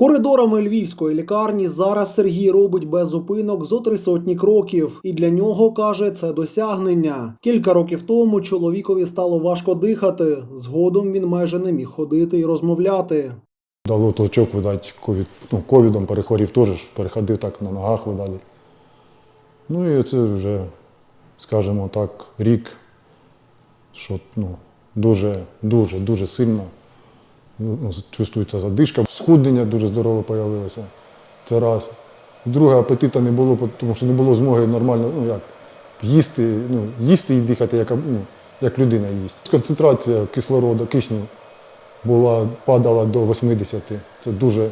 Коридорами львівської лікарні зараз Сергій робить без зупинок зо три сотні кроків, і для нього каже це досягнення. Кілька років тому чоловікові стало важко дихати. Згодом він майже не міг ходити і розмовляти. Дало толчок, видать, ковід, ну, ковідом перехворів теж, переходив так на ногах, видали. Ну і це вже, скажімо так, рік, що ну, дуже, дуже, дуже сильно ну, чувствується задишка. Схуднення дуже здорове з'явилося. Це раз. Друге, апетита не було, тому що не було змоги нормально ну, як, їсти, ну, їсти і дихати, як, ну, як людина їсть. Концентрація кислороду, кисню була, падала до 80. Це дуже,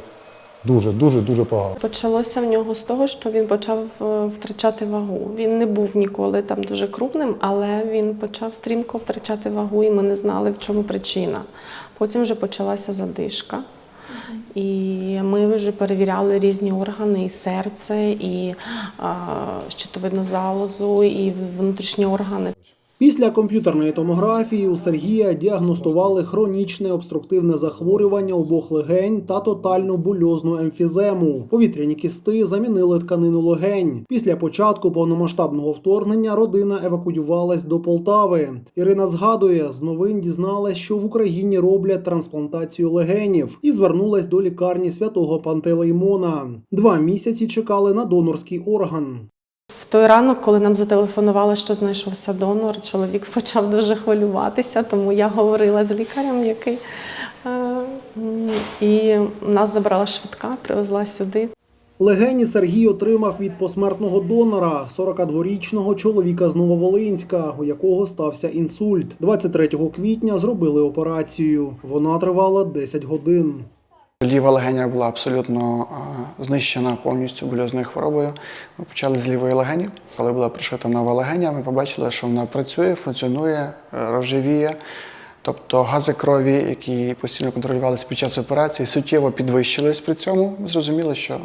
дуже, дуже, дуже погано. Почалося в нього з того, що він почав е, втрачати вагу. Він не був ніколи там дуже крупним, але він почав стрімко втрачати вагу, і ми не знали, в чому причина. Потім вже почалася задишка. І ми вже перевіряли різні органи, і серце, і а, щитовидну залозу, і внутрішні органи. Після комп'ютерної томографії у Сергія діагностували хронічне обструктивне захворювання обох легень та тотальну бульозну емфізему. Повітряні кісти замінили тканину легень. Після початку повномасштабного вторгнення родина евакуювалась до Полтави. Ірина згадує, з новин дізналась, що в Україні роблять трансплантацію легенів і звернулась до лікарні святого Пантелеймона. Два місяці чекали на донорський орган. Той ранок, коли нам зателефонували, що знайшовся донор, чоловік почав дуже хвилюватися, тому я говорила з лікарем, який е, і нас забрала швидка, привезла сюди. Легені Сергій отримав від посмертного донора 42-річного чоловіка з Нововолинська, у якого стався інсульт. 23 квітня зробили операцію. Вона тривала 10 годин. Ліва легеня була абсолютно знищена повністю больозною хворобою. Ми почали з лівої легені. Коли була пришита нова легеня, ми побачили, що вона працює, функціонує, е, розживіє. Тобто гази крові, які постійно контролювалися під час операції, суттєво підвищились при цьому. Зрозуміли, що,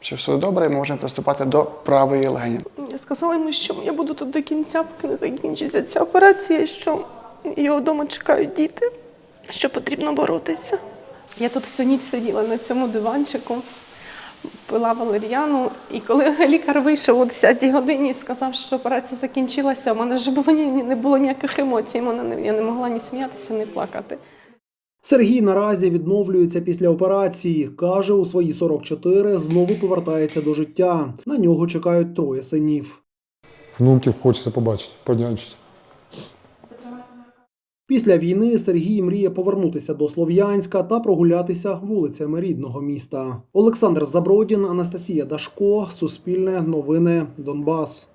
що все добре, і ми можемо приступати до правої легені. Я сказала йому, що я буду тут до кінця, поки не закінчиться ця операція, що його вдома чекають діти, що потрібно боротися. Я тут всю ніч сиділа на цьому диванчику, пила валер'яну, і коли лікар вийшов о 10-й годині і сказав, що операція закінчилася, у мене вже було ні, не було ніяких емоцій. Мене я не могла ні сміятися, ні плакати. Сергій наразі відновлюється після операції. каже, у свої 44 знову повертається до життя. На нього чекають троє синів. Внуків хочеться побачити, подячити. Після війни Сергій мріє повернутися до Слов'янська та прогулятися вулицями рідного міста. Олександр Забродін, Анастасія Дашко, Суспільне новини, Донбас.